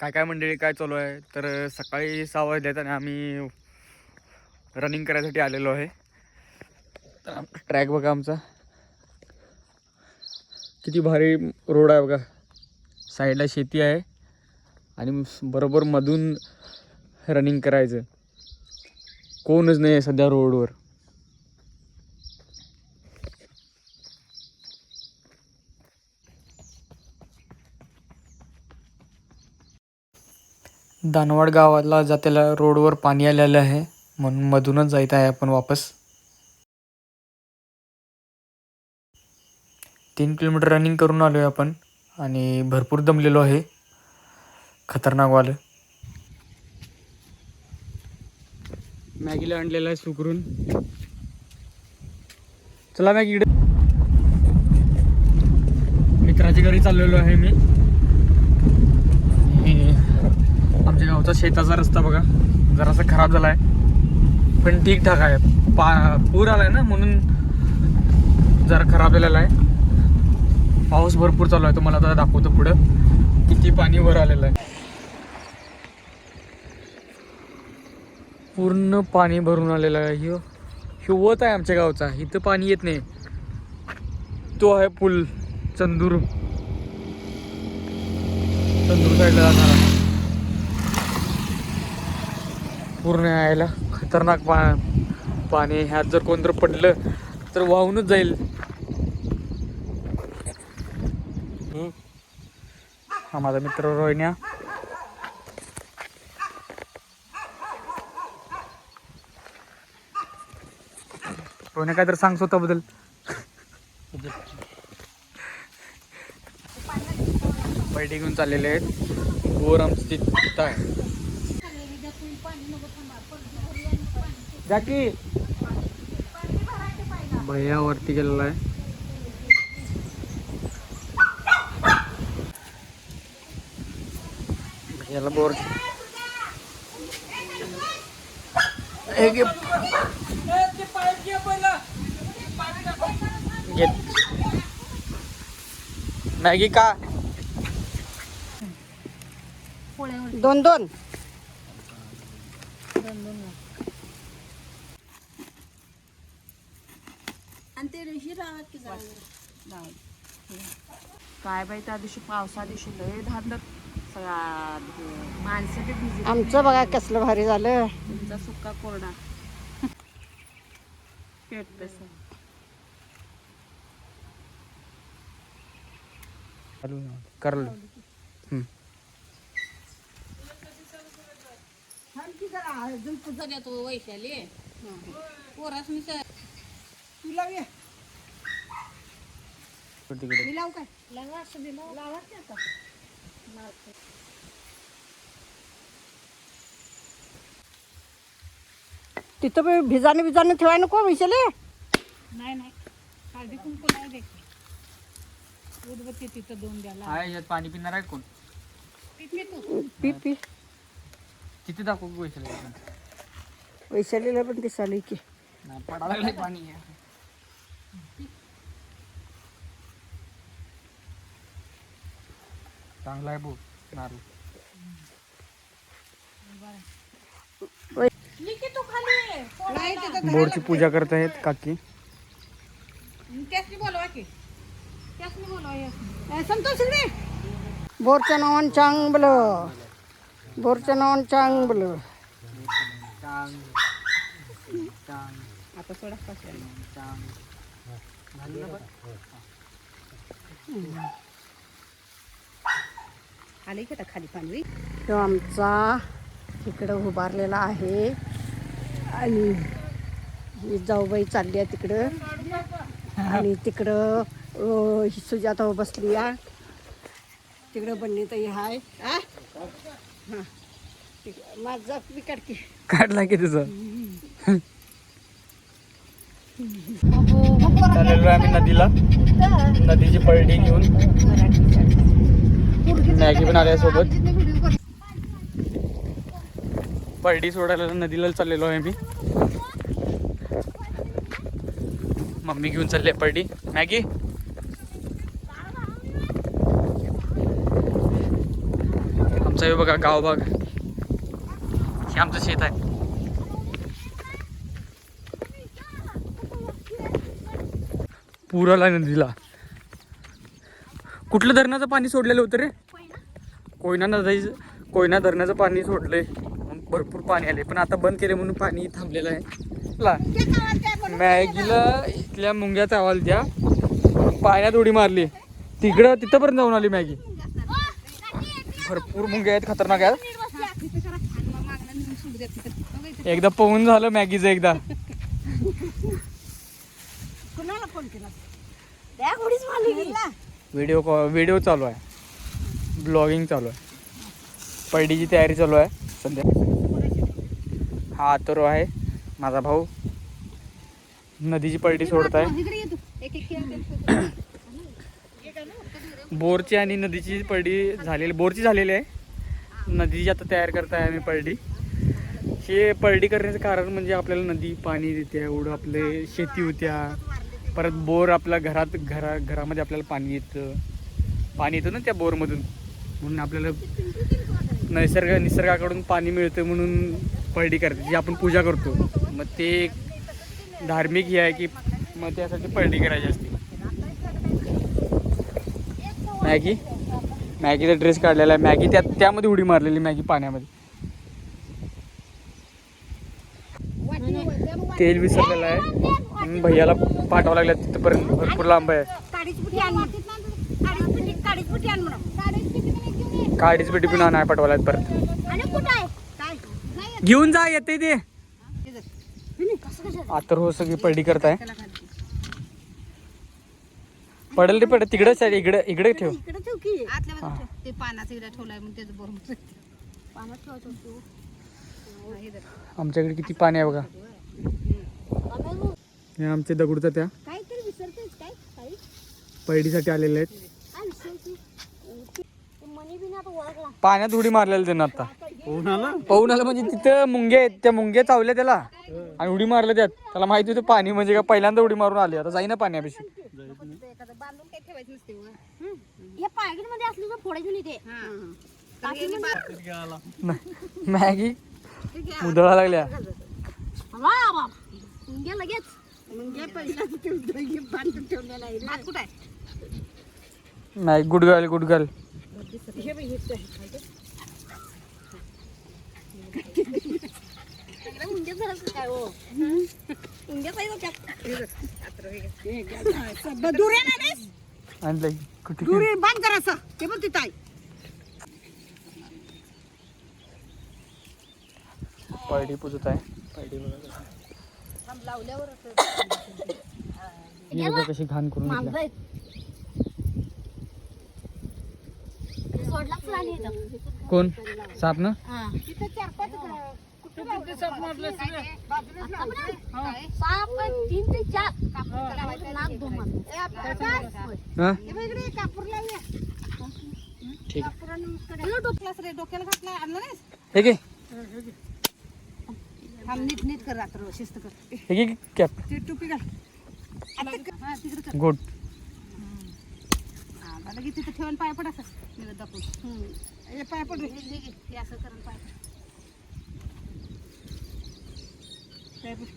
काय काय मंडळी काय चालू आहे? तर सकाळी सहा वाजल्यात आणि आम्ही रनिंग करायसाठी आलेलो आहे. तर ट्रॅक बघा आमचा. किती भारी रोड आहे बघा. साईडला शेती आहे. आणि बरोबर मधून रनिंग करायचं. कोणच नाही आहे सध्या रोडवर दानवाड गावाला जातेला रोडवर पाणी आलेलं आहे. म्हणून मधूनच जायचं आहे आपण वापस. तीन किलोमीटर रनिंग करून आलो आहे आपण आणि भरपूर दमलेलो आहे. खतरनाकवालं मॅगीला आणलेलं आहे सुकरून. चला मॅगी इकडे. मित्राच्या घरी चाललेलो आहे मी आणि आमच्या गावचा शेताचा रस्ता बघा. जरासा खराब झाला आहे पण ठीकठाक आहे. पा पूर आला आहे ना म्हणून जरा खराब झालेला आहे. पाऊस भरपूर चालू आहे. तुम्हाला आता दाखवतो पुढं. किती पाणी वर आलेलं आहे. पूर्ण पाणी भरून आलेलं आहे. ह्यो ह्यो वत आहे आमच्या गावचा. इथं पाणी येत नाही. तो आहे पूल. चंदूर. चंदूर साईडला जाणारा पूर्ण यायला. खतरनाक पा पाणी ह्यात जर कोणतं पडलं तर वाहूनच जाईल. हा माझा मित्र रोहिण्या. रोहिण्या काय तर सांग स्वतःबद्दल बैठे घेऊन चाललेले आहेत. बोर स्थित तिथं आहे. जाकी भैया वरती गेलेला आहे. भैयाला बोर मॅगी का दोन दोन दोन दोन. दोन काय बाई त्या दिवशी पावसा दिवशी लय धाडलं सगळा माणसं बी भिजली. आमचं बघा कसलं भारी झालं. तुमचा सुका कोरडा. पेटतस करलो. वैशाली मी तिथं बी भिजाने बिजाने ठेवाय नको विषयले नाही नाही. हळदी कुंकू नाही देखील उदबत्ती तिथं दोन द्याला आहे यात पाणी पिणार आहे कोण? तू. पी पी किती दाखवू पैसे वैशालीला पण दिसाली की. पडा लागले पाणी. चांगला आहे भाऊ नारळ. तू खाली. बोरची पूजा करत आहेत काकी. त्यासनी बोलवा की. त्यासनी बोलवा यासनी. संतोष बोरचं नावन चांगलं. बोरचं नावन चांगलं. आता आले का खाली पाणी तो आमचा इकडं उभारलेला आहे. आणि जाऊबाई चालली आहे तिकडं. आणि तिकडं ही सुजाता बसली आहे. तिकडं बन्नीताई हाय. आ? हां. तिकडं माझा विकट की. काढला की तुझं. चाललेलो आहे आम्ही नदीला. नदीची पलटी घेऊन. मॅगी पण आल्या सोबत. पलटी सोडायला नदीला चाललेलो आहे मी. मम्मी घेऊन चालले पलटी. मॅगी? आमचा हे बघा गावभाग हे आमचं शेत आहे. पूर आला नदीला. कुठलं धरणाचं पाणी सोडलेलं होतं रे? कोयना नदीचं कोयना धरणाचं पाणी सोडलंय. भरपूर पाणी आले पण आता बंद केले म्हणून पाणी थांबलेलं आहे. मॅगीला इथल्या मुंग्याचा आवाज द्या. पाण्यात उडी मारली. तिकडं तिथंपर्यंत जाऊन आली मॅगी. भरपूर मुंग्या आहेत खतरनाक आहेत एकदा पवून झालं मॅगीचं एकदा. कुणाला फोन केला? व्हिडिओ कॉ व्हिडिओ चालू आहे. ब्लॉगिंग चालू आहे. पैडीची तयारी चालू आहे. सध्या हा अथर्व आहे. माझा भाऊ नदीची पलटी सोडत आहे. बोरची आणि नदीची पलटी झालेली बोरची झालेली आहे. नदीची आता तयार करताय आम्ही पलटी. हे पलटी करण्याचं कारण म्हणजे आपल्याला नदी पाणी देते एवढं आपले शेती होत्या. परत बोर आपल्या घरात घरा घरामध्ये आपल्याला पाणी येतं. पाणी येतं ना त्या बोरमधून. म्हणून आपल्याला नैसर्ग निसर्गाकडून पाणी मिळतं म्हणून पलटी करते जी आपण पूजा करतो. मग ते एक धार्मिक हे आहे की मग त्यासाठी पलटी करायची असते. मॅगी? मॅगीचा ड्रेस काढलेला आहे. मॅगी त्यात त्यामध्ये उडी मारलेली मॅगी पाण्यामध्ये. तेल विसरलेलं आहे. म्हणून भैयाला पाठवावं लागलं तिथपर्यंत भरपूर लांब आहे. काडीच पेटी पण नाही पाठवायला परत. घेऊन जा येते ते. आता हो सगळी पलटी करताय. पडेल रे पडेल तिकडे साईड इकडे इकडे ठेव. पानाचं इकडे ठेवलंय म्हणून त्याचं बरोबर तू आमच्याकडे किती पाणी आहे बघा. हे आमचे दगडूचा त्या काहीतरी विसरतेस काय? काही? पैडीसाठी आलेले आहेत. काय विसरते मनी बिना आता ओळखला पाण्यात उडी मारलेलं त्यानं आता. पाहून आलं? म्हणजे तिथं मुंग्या आहेत. त्या मुंग्या चावल्या त्याला. आणि उडी मारलं त्यात. त्याला माहिती होतं पाणी म्हणजे का पहिल्यांदा उडी मारून आली. आता जाईना पाण्यापाशी. एखादं बांधून काही ठेवायचं नसते वर. हे. पायगीडमध्ये असलं तर फोडायचं नाही ते तर हे बा- मॅगी? उधळा लागल्या. वा वा. मुंग्या लगेच. मुंग्या पहिला बांधून ठेवलेला आहे भात कुठं आहे? मॅगी गुडगल गुडगल हे बघ, काय मुंग्या झालं काय मुंग्या पाहिजे दुरे नाही आणि लई कुठे दुरे बांध करायचं ते पण तिथं आहे पैडी पुजत आहे. पैडी बघा ही बघा कशी घाण करून. सोडलाच राणी इथं. कोण? साप ना? तिथं चार पाच साप तीन ते चार. नाक धुमन हा इकडे कापूर लावूया ठीक. डोक्याला रे डोक्याला घातला आणलं नाहीस? हे घे. थांब नीट नीट कर रात्र शिस्त कर. घे कॅप. ती टोपी घाल. हा तिकडे कर. गोट हा दादा की तिथं ठेवून पाय पड असं दाखवून. हे पाय पड रे. हे घे, हे असं करून पाय पड. पाय पड.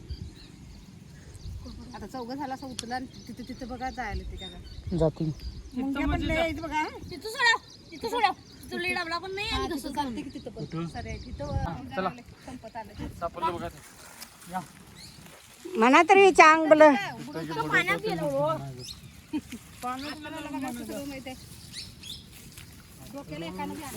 आता चौघ झाला असं उचला आणि तिथं तिथं बघा जायला ते काय जाती मुंग्या पण लय आहेत बघा. तिथं सोडा तिथं सोडा. तिथं लई डाबला पण नाही आणि कसं चालते की तिथं पण. सर आहे तिथं चला. संपत आलं. सापडलं बघा या. म्हणा तरी चांगलं. आपल्याला बघा सगळं माहीत आहे. डोक्याला एकानं घ्या.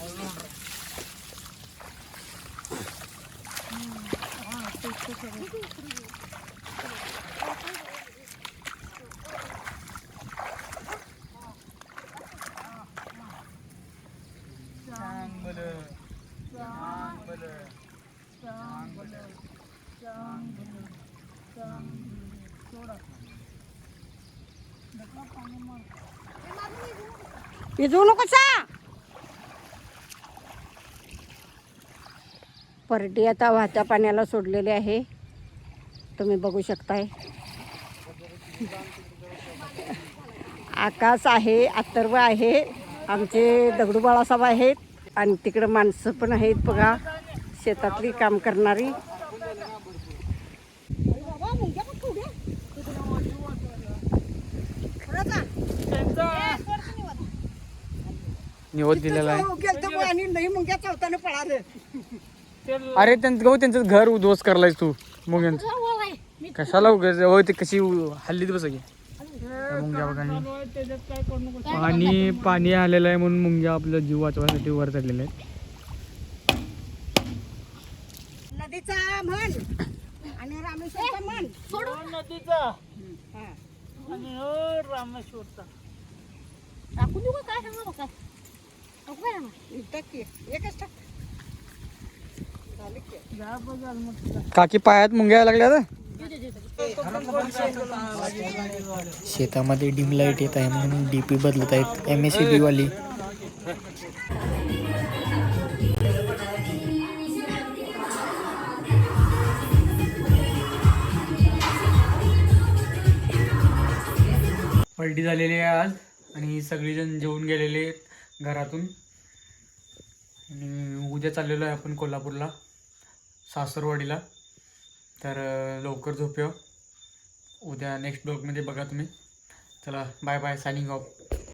भिजवू नकोसा परडी आता वाहत्या पाण्याला सोडलेली आहे. तुम्ही बघू शकताय. आकाश आहे अत्तर्व आहे आमचे दगडू बाळासाहेब आहेत. आणि तिकडं माणसं पण आहेत बघा शेतातली काम करणारी. निवड दिलेला आहे. गेलतो आणि नाही मुंग्या चावताना पळालं. अरे त्यांचं गहू त्यांचं घर उद्ध्वस्त करलायस तू मुंग्यांचं. कशाला उगाच हो ते कशी उ- हल्लीत बस की. मुंग्या बघा आणि पाणी पाणी आलेलं आहे म्हणून मुंग्या आपला जीव वाचवण्यासाठी वर चढलेले आहेत. नदीचा म्हण आणि रामेश्वरचा म्हण. टाकून देऊ का काय सांगा काय टाकू काय सांगा टाक की. एकच टाक झालं की. काकी पायात मुंग्या लागल्या आता शेतामध्ये डिम लाइट येत आहे म्हणून डीपी बदलत आहेत. एम एस सी बी वाली. पलटी झालेली आहे आज आणि सगळेजण जेवून गेलेले आहेत घरातून. आणि उद्या चाललेलो आहे आपण कोल्हापूरला सासरवाडीला. तर लवकर झोपूया. उद्या नेक्स्ट ब्लॉगमध्ये बघा तुम्ही. चला बाय बाय सायनिंग ऑफ